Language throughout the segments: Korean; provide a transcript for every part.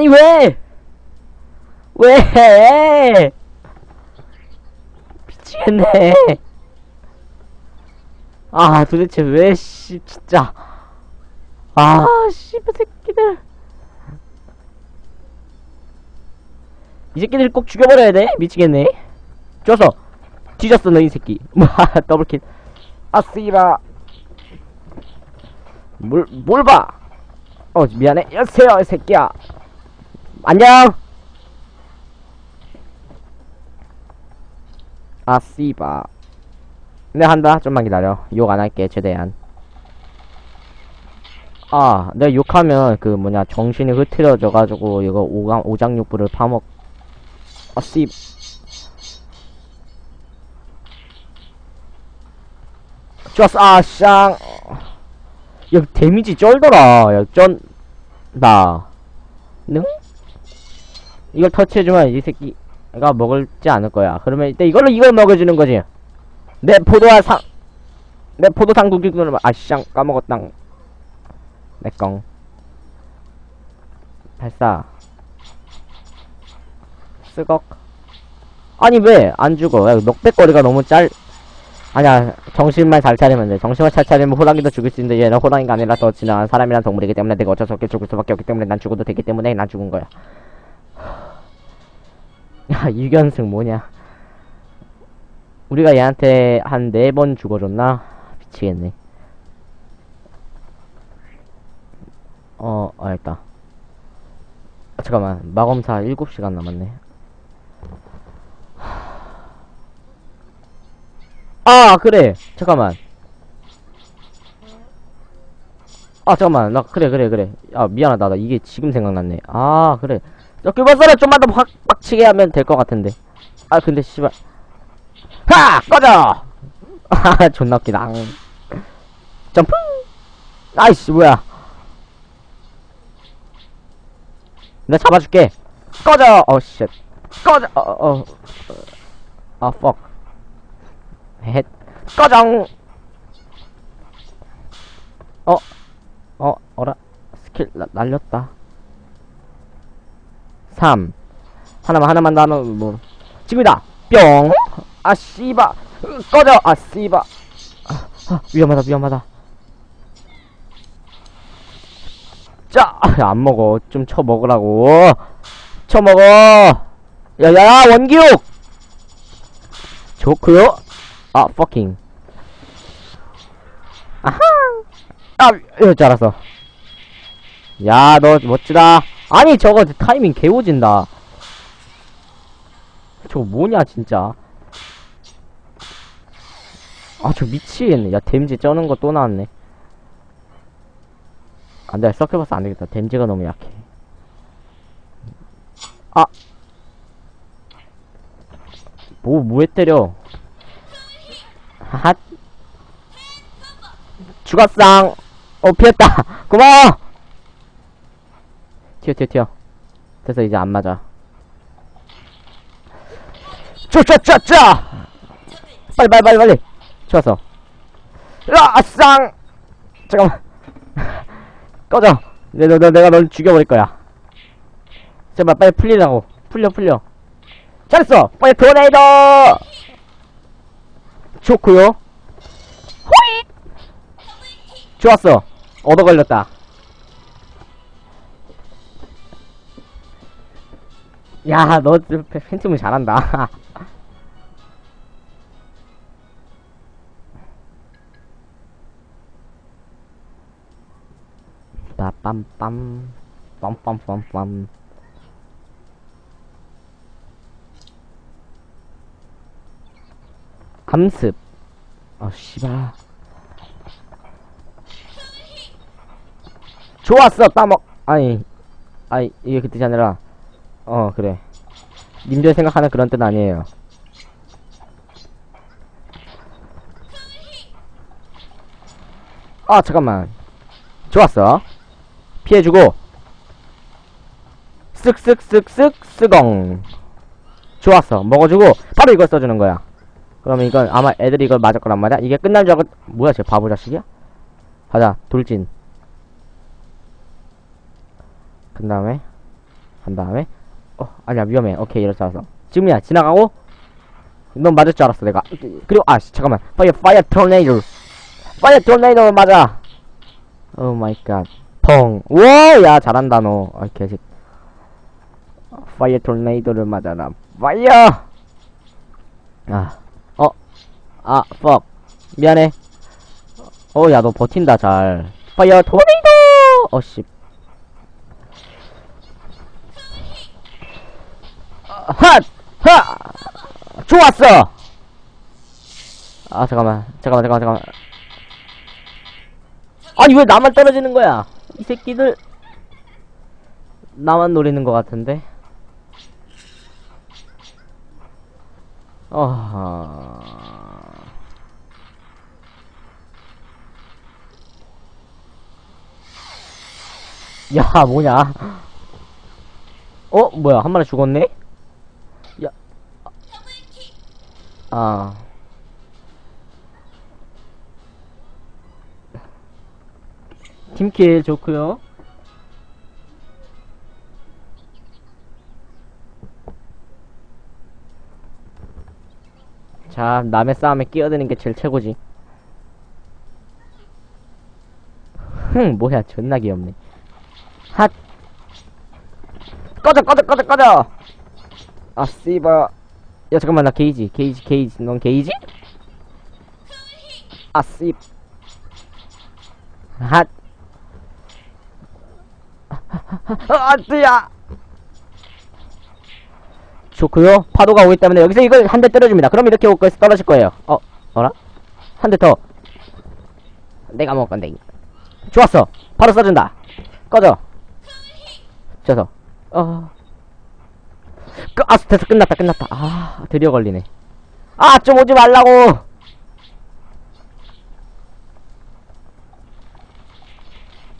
아니 왜? 왜? 미치겠네. 아 도대체 왜 씨 진짜. 아 씨발 새끼들. 이 새끼들 꼭 죽여버려야 돼? 미치겠네. 좋았어. 뒤졌어 너 이 새끼. 뭐 더블킬. 아 씨발. 뭘, 뭘 봐! 어, 미안해. 여보세요, 이 새끼야. 안녕! 아, 씨바. 네, 한다. 좀만 기다려. 욕 안 할게, 최대한. 아, 내가 욕하면, 그, 뭐냐, 정신이 흐트러져가지고, 이거 오강, 오장육부를 파먹, 아, 씨. 좋았어, 아, 쌍. 야, 데미지 쩔더라. 야, 쩐, 나. 능? 이걸 터치해주면 이 새끼가 먹을지 않을 거야. 그러면 이때 이걸로 이걸 먹여주는 거지. 내 포도와 상, 내 포도상 구기군을, 아쌍, 까먹었당. 내 껑. 발사. 쓰걱. 아니, 왜, 안 죽어. 야, 넉백거리가 너무 짤, 아니야 정신만 잘 차리면 돼 정신만 잘 차리면 호랑이도 죽일 수 있는데 얘는 호랑이가 아니라 더 지나간 사람이란 동물이기 때문에 내가 어쩔 수 없게 죽을 수밖에 없기 때문에 난 죽어도 되기 때문에 난 죽은 거야 야 유견승 뭐냐? 우리가 얘한테 한 네 번 죽어줬나? 미치겠네. 어 알겠다. 아, 잠깐만. 마검사 7시간 남았네. 아 그래. 잠깐만. 아 잠깐만. 나 그래 그래 그래. 아 미안하다. 나 이게 지금 생각났네. 아 그래 저 그버서를 좀만 더 확 빡치게 하면 될 것 같은데. 아 근데 씨발. 하! 꺼져! 아 존나 웃기다. 앙. 점프! 아이씨 뭐야. 내가 잡아줄게. 꺼져! 어쉣 꺼져! 어어 아 fuck. 헷 꺼정! 어? 어? 어라? 스킬 나, 날렸다 3 하나만 하나만 더 하면 뭐 지금이다 뿅! 아 씨바 으, 꺼져! 아 씨바 아, 아, 위험하다 위험하다 자! 아, 안 먹어 좀 쳐먹으라고 쳐먹어 야야야 원기옥 좋구요 아, fucking. 아하! 아, 이럴 줄 알았어. 야, 너 멋지다. 아니, 저거 타이밍 개오진다. 저거 뭐냐, 진짜. 아, 저 미치겠네. 야, 댐지 쩌는 거 또 나왔네. 안 돼, 서클버스 안 되겠다. 댐지가 너무 약해. 아! 뭐, 뭐에 때려? 핫 죽었상 어 피했다 고마워 튀어 튀어 튀어. 됐어 이제 안 맞아. 쪼쪼쪼쪼 빨리 빨리 빨리 빨리. 좋았어 으아쌍 잠깐만. 꺼져. 내, 너, 너, 내가 널 죽여버릴 거야. 제발 빨리 풀리라고. 풀려 풀려. 잘했어! 빨리 도네이더! 좋구요. 호잇! 좋았어. 얻어 걸렸다 야 너 팬텀을 잘한다. 빠빰빰. 빰빰빰빰. 암습. 아 씨발. 좋았어 따먹. 아니 아니 이게 그 뜻이 아니라 어 그래. 님들 생각하는 그런 뜻 아니에요. 아 잠깐만. 좋았어. 피해주고. 쓱쓱쓱쓱 쓰공 좋았어. 먹어주고 바로 이걸 써주는 거야. 그러면 이건 아마 애들이 이걸 맞을 거란 말이야? 이게 끝난 줄 알고 뭐야 쟤 바보 자식이야? 가자. 돌진. 그 다음에? 간 다음에 어 아니야 위험해. 오케이 줄 알았어. 지금이야 지나가고 넌 맞을 줄 알았어 내가. 그리고 아 씨, 잠깐만. 파이어 파이어 토네이도 파이어 토네이도 맞아. 오 마이 갓펑 우와 야 잘한다 너 아 개새 파이어 토네이도를 맞아라. 파이어 아어아 퍽 미안해. 어 야 너 버틴다 잘. 파이어 토네이도 어씨 핫! 하! 좋았어! 아, 잠깐만. 잠깐만, 잠깐만, 잠깐만. 아니, 왜 나만 떨어지는 거야? 이 새끼들. 나만 노리는 것 같은데? 어하. 야, 뭐냐. 어? 뭐야, 한 마리 죽었네? 야. 아. 팀킬 좋고요 자, 남의 싸움에 끼어드는 게 제일 최고지. 흥, 뭐야, 존나 귀엽네. 핫! 꺼져, 꺼져, 꺼져, 꺼져! 아, 씨발. 야, 잠깐만, 나 게이지, 게이지, 게이지. 넌 게이지? 아, 씨. 핫! 아, 뜨야! 좋고요 파도가 오기 때문에 여기서 이걸 한 대 때려줍니다. 그럼 이렇게 올 거에서 떨어질 거예요. 어, 어라? 한 대 더. 내가 먹을 건데. 좋았어. 바로 쏴준다. 꺼져. 져서. 어. 끄, 아, 됐어. 끝났다, 끝났다. 아, 드디어 걸리네. 아, 좀 오지 말라고!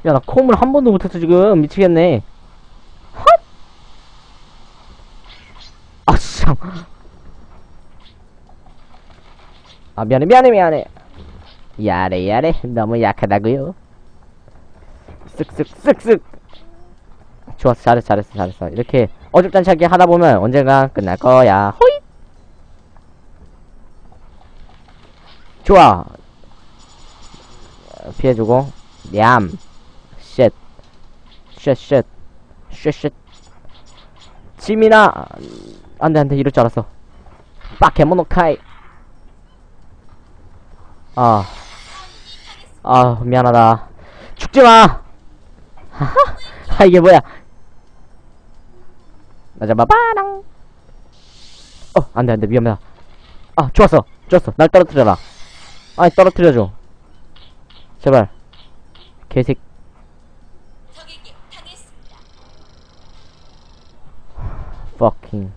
야, 나 콤을 한 번도 못했어, 지금. 미치겠네. 헛! 아, 참. 아, 미안해, 미안해, 미안해. 야래, 야래. 너무 약하다고요 쓱쓱, 쓱쓱. 좋았어, 잘했어, 잘했어, 잘했어. 이렇게 어줍잖게 하다 보면 언젠가 끝날 거야. 호잇! 좋아. 어, 피해주고. 얌. 쉣. 쉣, 쉣. 쉣, 쉣. 지민아. 안 돼, 안 돼. 이럴 줄 알았어. 빠케모노카이. 아. 아, 미안하다. 죽지 마! 아, 이게 뭐야. 나 잡아봐랑. 어, 안 돼, 안 돼. 위험하다. 아, 좋았어. 좋았어. 날 떨어뜨려라. 아니, 떨어뜨려줘. 제발. 개색. fucking